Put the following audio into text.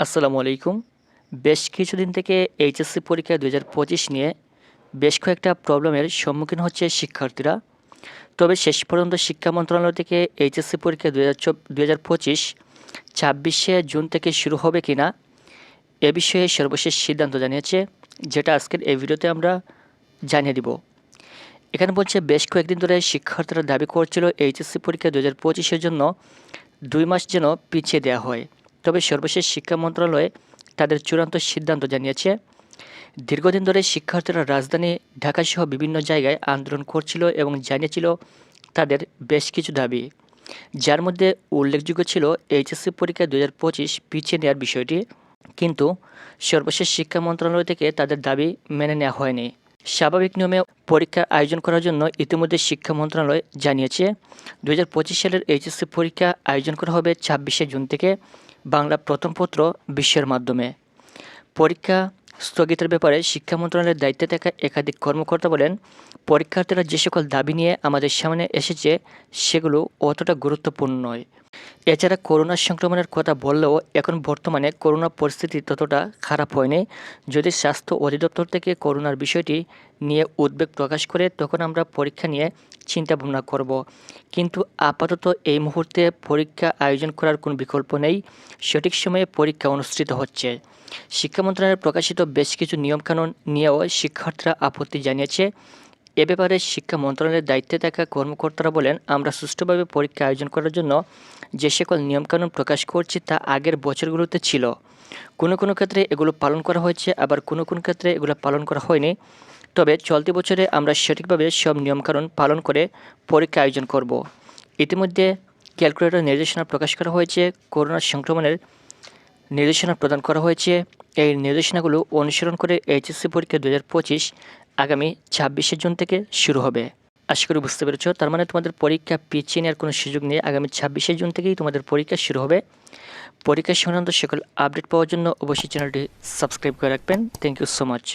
আসসালামু আলাইকুম। বেশ কিছুদিন থেকে এইচএসসি পরীক্ষা দু হাজার পঁচিশ নিয়ে বেশ কয়েকটা প্রবলেমের সম্মুখীন হচ্ছে শিক্ষার্থীরা। তবে শেষ পর্যন্ত শিক্ষা মন্ত্রণালয় থেকে এইচএসসি পরীক্ষা দু হাজার পঁচিশ ছাব্বিশে জুন থেকে শুরু হবে কি না এ বিষয়ে সর্বশেষ সিদ্ধান্ত জানিয়েছে, যেটা আজকের এই ভিডিওতে আমরা জানিয়ে দিব। এখানে বলছে, বেশ কয়েকদিন ধরে শিক্ষার্থীরা দাবি করছিল এইচএসসি পরীক্ষা দু হাজার পঁচিশের জন্য দুই মাস যেন পিছিয়ে দেওয়া হয়। তবে সর্বশেষ শিক্ষা মন্ত্রণালয় তাদের চূড়ান্ত সিদ্ধান্ত জানিয়েছে। দীর্ঘদিন ধরে শিক্ষার্থীরা রাজধানী ঢাকাসহ বিভিন্ন জায়গায় আন্দোলন করছিল এবং জানিয়েছিল তাদের বেশ কিছু দাবি, যার মধ্যে উল্লেখযোগ্য ছিল এইচএসসি পরীক্ষা দু হাজার পঁচিশ পিছিয়ে নেওয়ার বিষয়টি। কিন্তু সর্বশেষ শিক্ষা মন্ত্রণালয় থেকে তাদের দাবি মেনে নেওয়া হয়নি। স্বাভাবিক নিয়মে পরীক্ষা আয়োজন করার জন্য ইতিমধ্যে শিক্ষা মন্ত্রণালয় জানিয়েছে দু হাজার পঁচিশ সালের এইচএসসি পরীক্ষা আয়োজন করা হবে ছাব্বিশে জুন থেকে বাংলা প্রথম পত্র বিশ্বের মাধ্যমে। পরীক্ষা স্থগিতের ব্যাপারে শিক্ষা মন্ত্রণালয়ের দায়িত্বে থাকা একাধিক কর্মকর্তা বলেন, পরীক্ষার্থীরা যে সকল দাবি নিয়ে আমাদের সামনে এসেছে, সেগুলো অতটা গুরুত্বপূর্ণ নয়। এছাড়া করোনা সংক্রমণের কথা বললেও এখন বর্তমানে করোনা পরিস্থিতি ততটা খারাপ হয়নি। যদি স্বাস্থ্য অধিদপ্তর থেকে করোনার বিষয়টি নিয়ে উদ্বেগ প্রকাশ করে, তখন আমরা পরীক্ষা নিয়ে চিন্তা ভাবনা করব। কিন্তু আপাতত এই মুহূর্তে পরীক্ষা আয়োজন করার কোনো বিকল্প নেই। সঠিক সময়ে পরীক্ষা অনুষ্ঠিত হচ্ছে। শিক্ষা মন্ত্রণালয়ের প্রকাশিত বেশ কিছু নিয়মকানুন নিয়েও শিক্ষার্থীরা আপত্তি জানিয়েছে। এ ব্যাপারে শিক্ষা মন্ত্রণালয়ের দায়িত্বে থাকা কর্মকর্তারা বলেন, আমরা সুষ্ঠুভাবে পরীক্ষা আয়োজন করার জন্য যে সকল নিয়মকানুন প্রকাশ করছি তা আগের বছরগুলোতে ছিল। কোনো কোনো ক্ষেত্রে এগুলো পালন করা হয়েছে, আবার কোনো কোনো ক্ষেত্রে এগুলো পালন করা হয়নি। তবে চলতি বছরে আমরা সঠিকভাবে সব নিয়মকানুন পালন করে পরীক্ষা আয়োজন করব। ইতিমধ্যে ক্যালকুলেটর নির্দেশনা প্রকাশ করা হয়েছে, করোনা সংক্রমণের নির্দেশনা প্রদান করা হয়েছে। এই নির্দেশনাগুলো অনুসরণ করে এইচএসসি পরীক্ষা দু পঁচিশ আগামী ছাব্বিশে জুন থেকে শুরু হবে। আশা করি বুঝতে পেরেছ, তার মানে তোমাদের পরীক্ষা পিছিয়ে নেওয়ার কোনো সুযোগ নেই। আগামী ছাব্বিশে জুন থেকেই তোমাদের পরীক্ষা শুরু হবে। পরীক্ষা সংক্রান্ত সকল আপডেট পাওয়ার জন্য অবশ্যই চ্যানেলটি সাবস্ক্রাইব করে রাখবেন। Thank you so much